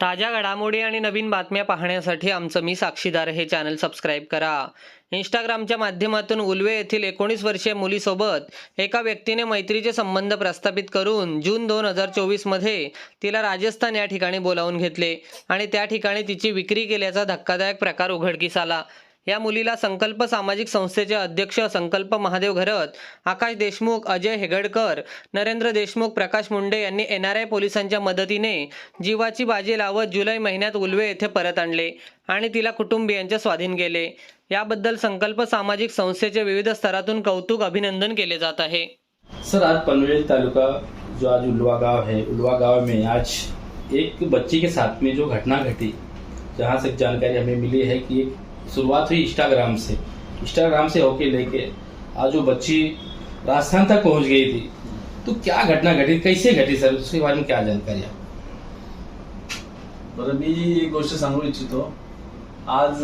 ताज्या घडामोडी आणि नवीन बातम्या पाहण्यासाठी आमचं मी साक्षीदार हे चॅनल सबस्क्राईब करा. इंस्टाग्रामच्या माध्यमातून उल्वे येथील एकोणीस वर्षीय मुलीसोबत एका व्यक्तीने मैत्रीचे संबंध प्रस्थापित करून जून दोन हजार चोवीसमध्ये तिला राजस्थान या ठिकाणी बोलावून घेतले आणि त्या ठिकाणी तिची विक्री केल्याचा धक्कादायक प्रकार उघडकीस आला. या मुलीला संकल्प सामाजिक संस्थेचे अध्यक्ष संकल्प महादेव घरत आकाश देशमुख अजय हेगडकर नरेंद्र देशमुख प्रकाश मुंडे यांनी एन आर आय पोलिसांच्या मदतीने जीवाची बाजी लावत जुलै महिन्यात उल्वे येथे परत आणले आणि तिला कुटुंबियांच्या स्वाधीन केले. याबद्दल संकल्प सामाजिक संस्थेचे विविध स्तरातून कौतुक अभिनंदन केले जात आहे. सर आज पनवेल तालुका जो आज उलवा गांव है उलवा गांव में आज एक बच्ची के साथ में जो घटना घटी जहां से जानकारी हमें मिली है कि एक शुरुआत हुई इंस्टाग्राम से। इंस्टाग्राम से होके लेके आज वो बच्ची राजस्थान तक पहुंच गई थी। तो क्या घटना घटी? कैसे घटी सर? उसके बारे में क्या जानकारी बरं मी एक गोष्ट सांगू इच्छितो। आज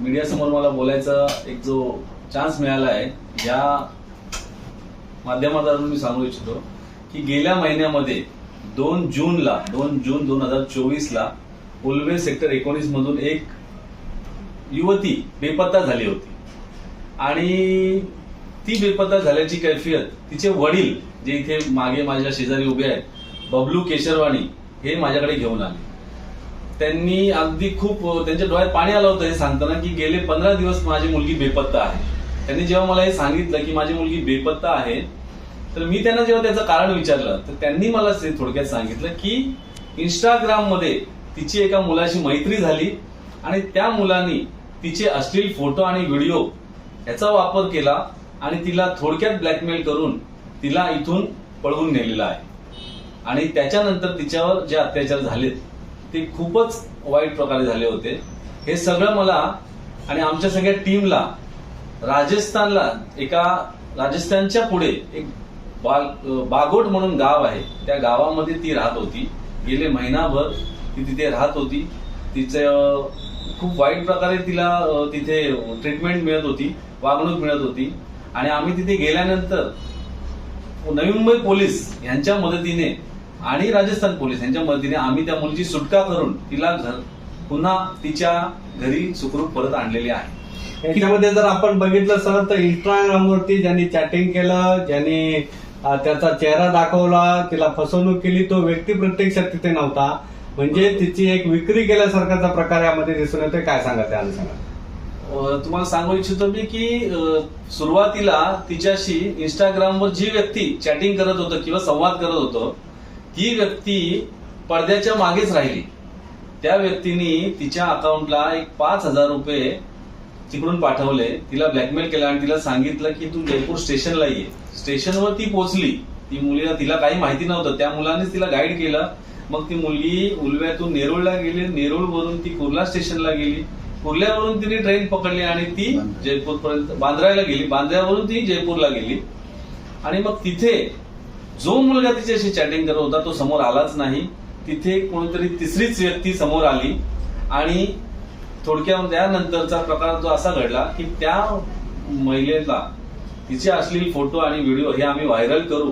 मीडिया समोर मला बोलायचा एक जो चान्स मिळाला आहे या माध्यमाद्वारे मी सांगू इच्छितो की गेल्या महिन्यामध्ये दोन जूनला दोन जून दोन हजार चोवीस ला उल्वे सेक्टर एकोणीस मधून एक युवती बेपत्ता झाली होती. आणि ती बेपत्ता झाल्याची कैफियत तिचे वडील जे इथे मागे माझ्या शेजारी उभे आहेत बबलू केशरवाणी हे माझ्याकडे घेऊन आले. त्यांनी अगदी खूप त्यांच्या डोळ्यात पाणी आलं होतं हे सांगताना की गेले पंधरा दिवस माझी मुलगी बेपत्ता आहे. त्यांनी जेव्हा मला हे सांगितलं की माझी मुलगी बेपत्ता आहे तर मी त्यांना जेव्हा त्याचं कारण विचारलं तर त्यांनी मला ते थोडक्यात सांगितलं की इंस्टाग्राममध्ये तिची एका मुलाशी मैत्री झाली आणि त्या मुलांनी तिचे अश्लील फोटो आणि व्हिडिओ याचा वापर केला आणि तिला थोडक्यात ब्लॅकमेल करून तिला इथून पळवून नेलेला आहे. आणि त्याच्यानंतर तिच्यावर जे अत्याचार झालेत ते खूपच वाईट प्रकारे झाले होते. हे सगळं मला आणि आमच्या सगळ्या टीमला राजस्थानला एका राजस्थानच्या पुढे एक बाल बागोट म्हणून गाव आहे. त्या गावामध्ये ती राहत होती. गेले महिनाभर ती तिथे राहत होती. तिचं खूप वाईट प्रकारे तिला तिथे ट्रीटमेंट मिळत होती वागणूक मिळत होती. आणि आम्ही तिथे गेल्यानंतर नवी मुंबई पोलीस यांच्या मदतीने आणि राजस्थान पोलीस यांच्या मदतीने आम्ही त्या मुलीची सुटका करून तिला घर पुन्हा तिच्या घरी सुखरूप परत आणलेली आहे. याच्यामध्ये जर आपण बघितलं सर तर इंस्टाग्रामवरती ज्यांनी चॅटिंग केलं ज्यांनी त्याचा चेहरा दाखवला तिला फसवणूक केली तो व्यक्ती प्रत्यक्षात तिथे नव्हता. म्हणजे तिची एक विक्री केल्यासारखाचा प्रकार यामध्ये दिसून येतोय. काय सांगा त्या अनुषंगाने? तुम्हाला सांगू इच्छितो मी की सुरुवातीला तिच्याशी इंस्टाग्रामवर जी व्यक्ती चॅटिंग करत होतं किंवा संवाद करत होतं ती व्यक्ती पडद्याच्या मागेच राहिली. त्या व्यक्तीने तिच्या अकाउंटला एक पाच हजार रुपये तिकडून पाठवले. तिला ब्लॅकमेल केलं आणि तिला सांगितलं की तू जयपूर स्टेशनला ये. स्टेशनवर ती पोहोचली. ती मुलीला तिला काही माहिती नव्हतं. त्या मुलानेच तिला गाईड केलं. मग ती मुलगी उलव्यातून नेरुळला गेली. नेरुळवरून ती कुर्ला स्टेशनला गेली. कुर्ल्यावरून तिने ट्रेन पकडली आणि ती जयपूर पर्यंत बांद्राला गेली. बांद्र्यावरून ती जयपूरला गेली. आणि मग तिथे जो मुलगा तिच्याशी चॅटिंग करत होता तो समोर आलाच नाही. तिथे कोणीतरी तिसरीच व्यक्ती समोर आली. आणि थोडक्यात त्यानंतरचा प्रकार जो असा घडला की त्या महिलेला तिचे असलेले फोटो आणि व्हिडिओ हे आम्ही व्हायरल करू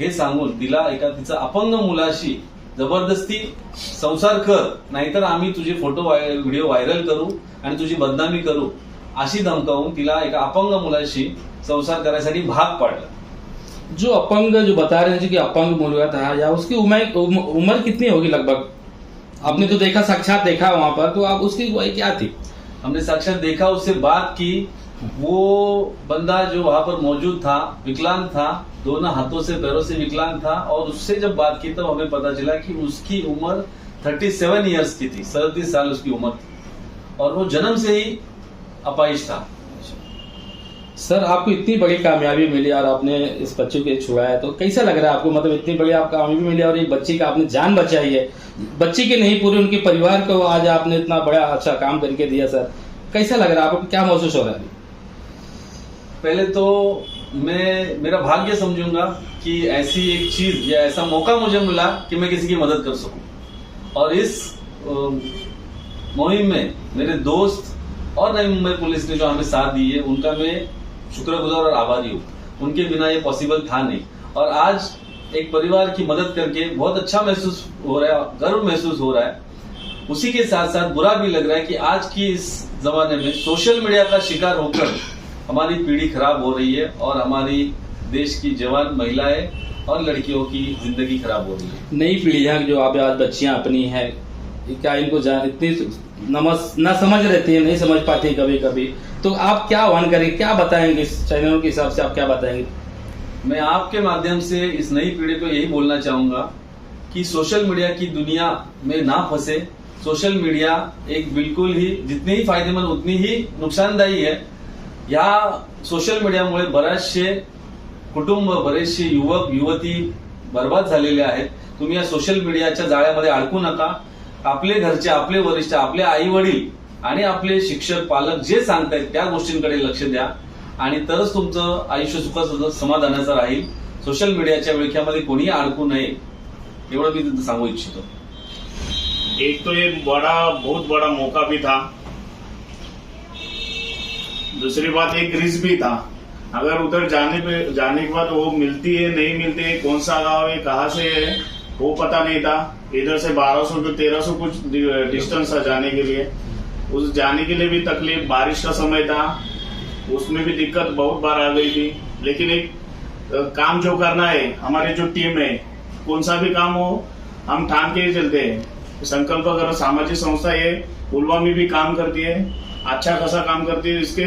हे सांगून तिला एका तिचा अपंग मुलाशी जबरदस्ती संसार कर नाहीतर आम्ही तुझे फोटो व्हिडिओ व्हायरल करू आणि तुझी बदनामी करू अशी धमकावून तिला एका अपंग मुलाशी संसार करायसाठी भाग पाडलं. जो अपंग जो बता रहे हैं कि अपंग रहा था या उसकी उम्र उम- उम्र कितनी होगी लगभग? आपने तो देखा साक्षात देखा वहां पर तो आप उसकी वही क्या थी? हमने साक्षात देखा उससे बात की वो बंदा जो वहां पर मौजूद था विकलांग था दोनों हाथों से पैरों से विकलांग था और उससे जब बात की तब तो हमें पता चला कि उसकी उम्र 37 सेवन ईयर्स की थी सैंतीस साल उसकी उम्र थी। और वो जन्म से ही अपाइश था। सर आपको इतनी बड़ी कामयाबी मिली और आपने इस बच्चे को छुड़ाया तो कैसा लग रहा है आपको? मतलब इतनी बड़ी आपको कामयाबी मिली और एक बच्ची का आपने जान बचाई है। बच्ची की नहीं पूरे उनके परिवार को आज आपने इतना बड़ा अच्छा काम करके दिया सर। कैसा लग रहा है आपको? क्या महसूस हो रहा है? पहले तो मैं, मेरा भाग्य समझूँगा कि ऐसी एक चीज़ या ऐसा मौका मुझे मिला कि मैं किसी की मदद कर सकूँ। और इस मुहिम में मेरे दोस्त और नई मुंबई पुलिस ने जो हमें साथ दी है, उनका मैं शुक्रगुजार और आभारी हूँ। उनके बिना ये पॉसिबल था नहीं। और आज एक परिवार की मदद करके बहुत अच्छा महसूस हो रहा है, गर्व महसूस हो रहा है। उसी के साथ साथ बुरा भी लग रहा है कि आज की इस जमाने में सोशल मीडिया का शिकार होकर हमारी पीढ़ी खराब हो रही है और हमारी देश की जवान महिलाएँ और लड़कियों की ज़िंदगी खराब हो रही है। नई पीढ़ियाँ जो आप आज बच्चियाँ अपनी है क्या इनको जान इतनी नमस ना समझ रहती है नहीं समझ पाती कभी कभी तो आप क्या आह्वान करेंगे क्या बताएँगे इस चैनलों के हिसाब से आप क्या बताएँगे? मैं आपके माध्यम से इस नई पीढ़ी को यही बोलना चाहूँगा कि सोशल मीडिया की दुनिया में ना फंसे। सोशल मीडिया एक बिल्कुल ही जितनी ही फ़ायदेमंद उतनी ही नुकसानदायी आहे या सोशल मीडियामुळे बरेचसे कुटुंब बरेचसे युवक युवती बर्बाद झालेले आहेत. तुम्ही या सोशल मीडियाच्या जाळ्यामध्ये अडकू नका. आपले घरचे आपले वरिष्ठ आपले आई वडील आणि आपले शिक्षक पालक जे सांगतायत त्या गोष्टींकडे लक्ष द्या. आणि तरच तुमचं आयुष्य सुखाचं समाधानाचं राहील. सोशल मीडियाच्या विळख्यामध्ये कोणीही अडकू नये. एवढं मी सांगू इच्छितो. एक तो ये बड़ा बहुत बड़ा मौका भी था. दूसरी बात एक रिस्क भी था। अगर उधर जाने पे, जाने के बाद वो मिलती है, नहीं मिलती है, कौन सा गाँव है, कहाँ से है, वो पता नहीं था। इधर से 1200 टू 1300 कुछ डिस्टेंस था जाने के लिए। उस जाने के लिए भी तकलीफ़, बारिश का समय था। उसमें भी दिक्कत बहुत बार आ गई थी। लेकिन एक काम जो करना है, हमारी जो टीम है, कौन सा भी काम हो, हम ठान के ही चलते हैं। संकल्प अगर सामाजिक संस्था ये पुलवा में भी काम करती है। अच्छा खासा काम करती है। इसके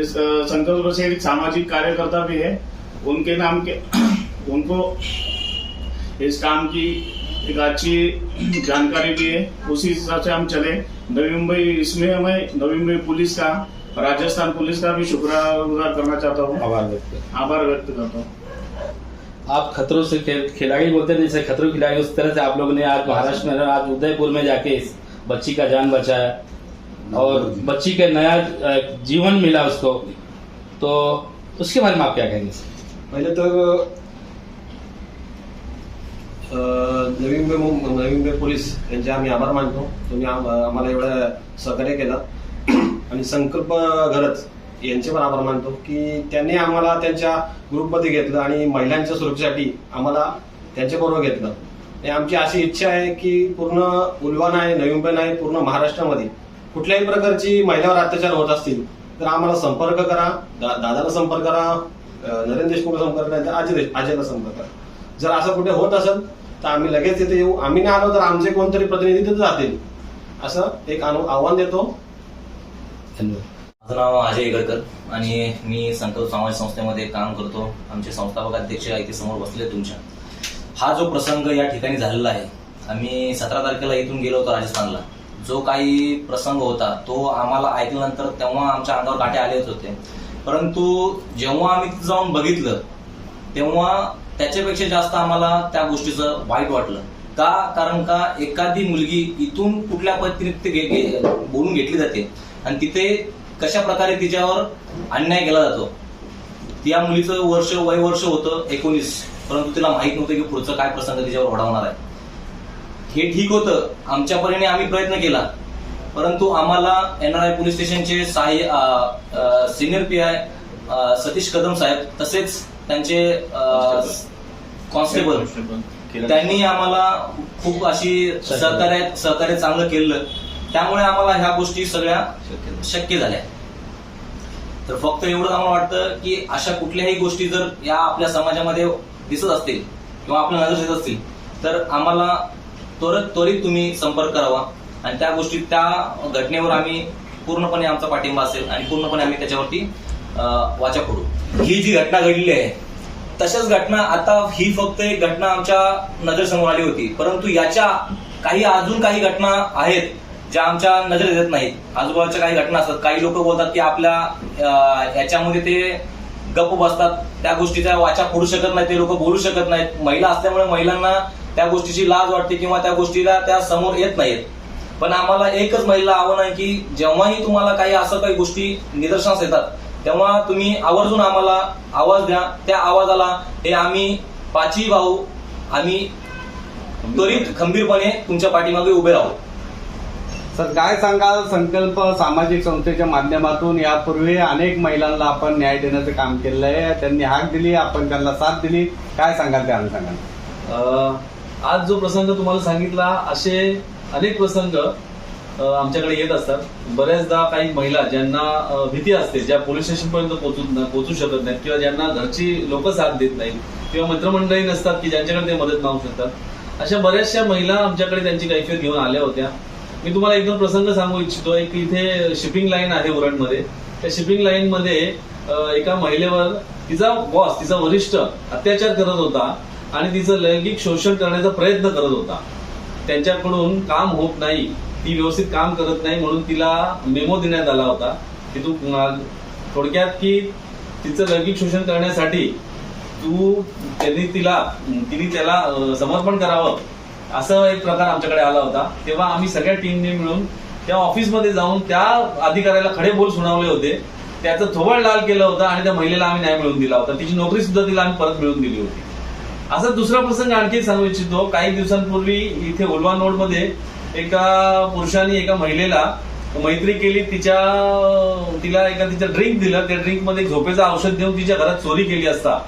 इस संकल्प से एक सामाजिक कार्यकर्ता भी है। उनके नाम के उनको इस काम की एक अच्छी जानकारी भी है। उसी हिसाब से हम चले। नवी मुंबई इसमें हमें नवी मुंबई पुलिस का राजस्थान पुलिस का भी शुक्रगुजार करना चाहता हूँ। आभार व्यक्त आभार व्यक्त करता हूँ। आप खतरों से खेल- खिलाड़ी बोलते हैं जैसे खतरों खिलाड़ी उस तरह से आप लोगों ने आज महाराष्ट्र में आज उदयपुर में जाके इस बच्ची का जान बचाया। और बच्ची के नया जीवन मिला उसको तो उसके बारे में आप क्या कहेंगे पहिले तर नवी मुंबई मु- नवी मुंबई पोलीस यांचे आम्ही आभार मानतो. तुम्ही आम- आम्हाला एवढं सहकार्य केलं. आणि संकल्प घरच यांचे पण आभार मानतो की त्यांनी आम्हाला त्यांच्या ग्रुपमध्ये घेतलं आणि महिलांच्या सुरक्षेसाठी आम्हाला त्यांच्याबरोबर घेतलं. आणि आमची अशी इच्छा आहे की पूर्ण उलवा नाही नवी मुंबई नाही पूर्ण महाराष्ट्रामध्ये. कुठल्याही प्रकारची महिलावर अत्याचार होत असतील तर आम्हाला संपर्क करा. दा- दादाला संपर्क करा. नरेंद्र देशमुखला संपर्क करा अजय देश- अजयला संपर्क करा. जर असं कुठे होत असेल तर आम्ही लगेच तिथे येऊ. आम्ही नाही आलो तर आमचे कोणतरी प्रतिनिधी तिथे जातील. असं एक आव्हान देतो. धन्यवाद. माझं नाव अजय इगडकर आणि मी संकल्प समाज संस्थेमध्ये काम करतो. आमचे संस्थापक अध्यक्ष इथे समोर बसले तुमच्या. हा जो प्रसंग या ठिकाणी झालेला आहे आम्ही सतरा तारखेला इथून गेलो होतो राजस्थानला. जो काही प्रसंग होता तो आम्हाला ऐकल्यानंतर तेव्हा आमच्या अंगावर काटे आलेच होते. परंतु जेव्हा आम्ही तिथं जाऊन बघितलं तेव्हा त्याच्यापेक्षा जास्त आम्हाला त्या गोष्टीचं वाईट वाटलं. का? कारण का? एखादी मुलगी इथून कुठल्या पद्धतीने घे- घे- बोलून घेतली जाते आणि तिथे कशा प्रकारे तिच्यावर अन्याय केला जातो? त्या मुलीचं वर्ष वय वर्ष होतं एकोणीस. परंतु तिला माहीत नव्हतं की पुढचं काय प्रसंग तिच्यावर ओढवणार आहे. हे ठीक होतं. आमच्या परीने आम्ही प्रयत्न केला. परंतु आम्हाला एनआरआय पोलीस स्टेशनचे सहाय्य senior P I Satish Kadam साहेब तसेच त्यांचे कॉन्स्टेबल त्यांनी आम्हाला खूप अशी सहकार्य सहकार्य चांगलं केलं. त्यामुळे आम्हाला ह्या गोष्टी सगळ्या शक्य झाल्या. तर फक्त एवढं आम्हाला वाटतं की अशा कुठल्याही गोष्टी जर या आपल्या समाजामध्ये दिसत असतील किंवा आपल्या नजर येत असतील तर आम्हाला त्वरित त्वरित तुम्ही संपर्क करावा. आणि त्या गोष्टी त्या घटनेवर आम्ही पूर्णपणे आमचा पाठिंबा असेल आणि पूर्णपणे आम्ही त्याच्यावरती वाचा करू ही जी घटना घडलेली आहे तशाच घटना आता ही फक्त एक घटना आमच्या नजरेसमोर आली होती. परंतु याच्या काही अजून काही घटना आहेत ज्या आमच्या नजरेत येत नाहीत. आजूबाजूच्या काही घटना असतात. काही लोक बोलतात की आपल्या याच्यामध्ये ते गप्प बसतात. त्या गोष्टीचा वाचा फोडू शकत नाही ते लोक बोलू शकत नाहीत. महिला असल्यामुळे महिलांना त्या गोष्टीची लाज वाटते किंवा त्या गोष्टीला त्या समोर येत नाहीत. पण आम्हाला एकच महिला आव्हान आहे की जेव्हाही तुम्हाला काही असं काही गोष्टी निदर्शनास येतात तेव्हा तुम्ही आवर्जून आम्हाला आवाज द्या. त्या आवाजाला हे आम्ही पाचही भाऊ आम्ही त्वरित खंबीरपणे तुमच्या पाठीमागे उभे राहू. सर काय सांगाल? संकल्प सामाजिक संस्थेच्या माध्यमातून यापूर्वी अनेक महिलांना आपण न्याय देण्याचं काम केलेलं आहे त्यांनी हाक दिली आपण त्यांना साथ दिली. काय सांगाल त्या अनुषंगाने अं, आज जो प्रसंग तुम्हाला सांगितला असे अनेक प्रसंग आमच्याकडे येत असतात. बऱ्याचदा काही महिला ज्यांना भीती असते ज्या पोलीस स्टेशन पर्यंत पोहोचू पोहोचू शकत नाहीत किंवा ज्यांना घरची लोक साथ देत नाहीत किंवा मित्रमंडळी नसतात की ज्यांच्याकडे ते मदत मागू शकतात. अशा बऱ्याचशा महिला आमच्याकडे त्यांची कैफियत घेऊन आल्या होत्या. मी तुम्हाला एक दोन प्रसंग सांगू इच्छितो एक इथे शिपिंग लाईन आहे उरणमध्ये. त्या शिपिंग लाईनमध्ये एका महिलेवर तिचा बॉस तिचा वरिष्ठ अत्याचार करत होता. आणि तिचं लैंगिक शोषण करण्याचा प्रयत्न करत होता. त्यांच्याकडून काम होत नाही. ती व्यवस्थित काम करत नाही म्हणून तिला मेमो देण्यात आला होता. की तू थोडक्यात की तिचं लैंगिक शोषण करण्यासाठी तू त्यांनी तिला तिने त्याला समर्पण करावं. असं एक प्रकार आमच्याकडे आला होता. तेव्हा आम्ही सगळ्या टीमने मिळून त्या ऑफिसमध्ये जाऊन त्या अधिकाऱ्याला खडे बोल सुनावले होते. त्याचं थोबड लाल केलं होतं आणि त्या महिलेला आम्ही न्याय मिळवून दिला होता. तिची नोकरी सुद्धा तिला आम्ही परत मिळवून दिली होती. असा दुसरा प्रसंग आणखी सांगू इच्छितो. काही दिवसांपूर्वी इथे उलवा नोडमध्ये एका पुरुषाने एका महिलेला मैत्री केली. तिच्या तिला एका तिचं ड्रिंक दिलं. त्या ड्रिंकमध्ये झोपेचं औषध देऊन तिच्या घरात चोरी केली असता.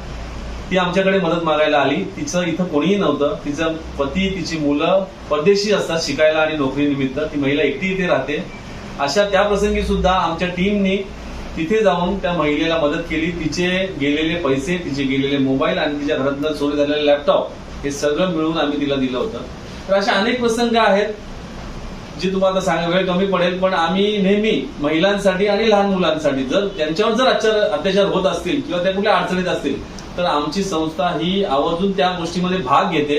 ती आमच्याकडे मदत मागायला आली. तिचं इथं कोणीही नव्हतं. तिचं पती तिची मुलं परदेशी असतात शिकायला आणि नोकरीनिमित्त. ती महिला एकटी इथे राहते. अशा त्या प्रसंगी सुद्धा आमच्या टीमनी तिथे जाऊन त्या महिलेला मदत केली. तिचे गेलेले पैसे तिचे गेलेले मोबाईल आणि तिच्या घरातनं चोरी झालेले लॅपटॉप हे सगळं मिळून आम्ही तिला दिलं होतं. तर असे अनेक प्रसंग आहेत जे तुम्हाला सांगा वेळ कमी पडेल पण आम्ही नेहमी महिलांसाठी आणि लहान मुलांसाठी जर त्यांच्यावर जर अत्याचार अत्याचार होत असतील किंवा त्या कुठल्या अडचणीत असतील तर आमची संस्था ही आवर्जून त्या गोष्टीमध्ये भाग घेते.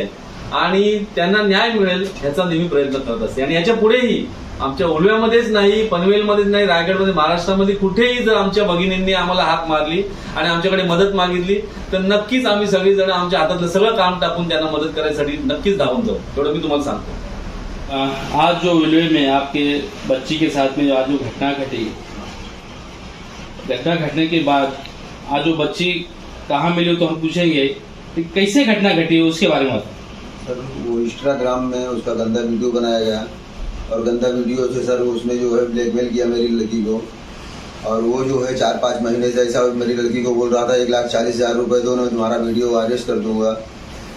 आणि त्यांना न्याय मिळेल ह्याचा नेहमी प्रयत्न करत असते. आणि याच्या पुढेही आमच्या ओलव्यामध्येच नाही पनवेलमध्येच नाही रायगडमध्ये महाराष्ट्रामध्ये कुठेही जर आमच्या भगिनींनी आम्हाला हाक मारली आणि आमच्याकडे मदत मागितली तर नक्कीच आम्ही सगळीजण आमच्या हातातलं सगळं काम टाकून त्यांना मदत करायसाठी नक्कीच धावून जाऊ. एवढं मी तुम्हाला सांगतो. आज जो विलवे में आपके बच्ची के साथ में जो आज जो घटना घटी घटना घटने के बाद आज जो बच्ची कहाँ मिली हो तो हम पूछेंगे कैसे घटना घटी उसके बारे में सर, वो इंस्टाग्राम में उसका गंदा वीडियो बनाया गया और गंदा वीडियो से सर उसने जो है ब्लैकमेल किया मेरी लड़की को। और वो जो है चार पाँच महीने से ऐसा मेरी लड़की को बोल रहा था, एक लाख चालीस हज़ार रुपये दो, मैं तुम्हारा वीडियो वायरस कर दूँगा।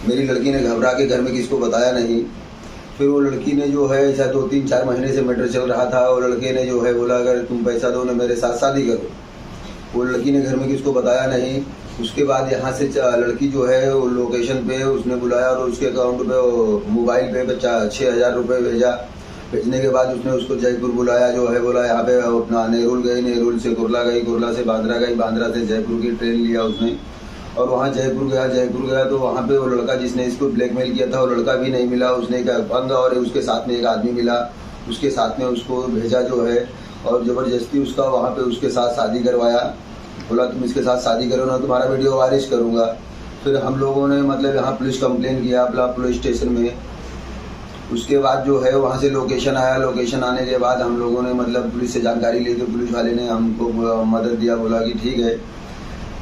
मेरी लड़की ने घबरा के घर में किसको बताया नहीं। फिर वो लड़की ने जो है ऐसा दो, तीन, चार महीने से मैटर चल रहा था और लड़के ने जो है बोला, अगर तुम पैसा दो ना मेरे साथ शादी करो। वो लड़की ने घर में किसको बताया नहीं। उसके बाद यहाँ से लड़की जो है, वो लोकेशन पे उसने बुलाया और उसके अकाउंट पे मोबाइल पे बच्चा छः हज़ार रुपये भेजा। भेजने के बाद उसने उसको जयपुर बुलाया, जो है बोला, यहाँ पे अपना नेहरू गई, नेहरू से कुरला गई, कुरला से बांद्रा गई, बांद्रा से जयपुर की ट्रेन लिया उसने। और वहाँ जयपुर गया जयपुर गया तो वहाँ पे वो लड़का जिसने इसको ब्लैकमेल किया था, वो लड़का भी नहीं मिला। उसने एक बंद और उसके साथ में एक आदमी मिला। उसके साथ में उसको भेजा जो है और ज़बरदस्ती उसका वहाँ पे उसके साथ शादी करवाया। बोला, तुम इसके साथ शादी करो ना, तुम्हारा वीडियो वारिश करूँगा। फिर हम लोगों ने मतलब यहाँ पुलिस कंप्लेन किया अपना पुलिस स्टेशन में। उसके बाद जो है, वहाँ से लोकेशन आया। लोकेशन आने के बाद हम लोगों ने मतलब पुलिस से जानकारी ली तो पुलिस वाले ने हमको मदद दिया, बोला कि ठीक है।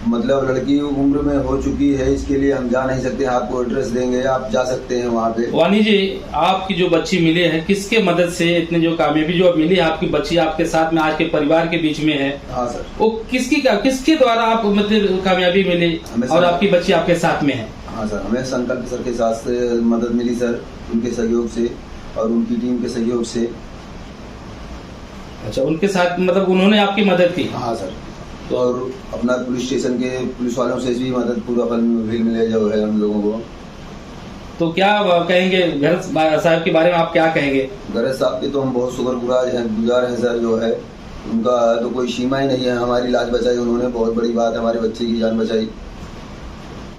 मतलब लड़की उम्र में हो चुकी है इसके लिए हम जा नहीं सकते आपको एड्रेस देंगे आप जा सकते हैं वहाँ पे। वानी जी आपकी जो बच्ची मिली है किसके मदद से इतनी जो कामयाबी जो मिली है आपकी बच्ची आपके साथ में आज के परिवार के बीच में है? हाँ सर। वो किसकी किसके द्वारा आप मतलब कामयाबी मिली और आपकी बच्ची आपके साथ में है? हाँ सर हमें संकल्प सर के साथ से मदद मिली सर उनके सहयोग से और उनकी टीम के सहयोग से। अच्छा उनके साथ मतलब उन्होंने आपकी मदद की? हाँ सर। तो और अपना पुलिस स्टेशन के पुलिस वालों से भी मदद पूरा मिले जो है हम लोगों को। तो क्या कहेंगे गरज साहब के बारे में आप क्या कहेंगे? गरज साहब के तो हम बहुत शुक्रगुजार हैं गुजार हैं सर जो है। उनका तो कोई सीमा ही नहीं है हमारी लाज बचाई उन्होंने बहुत बड़ी बात हमारे बच्चे की जान बचाई।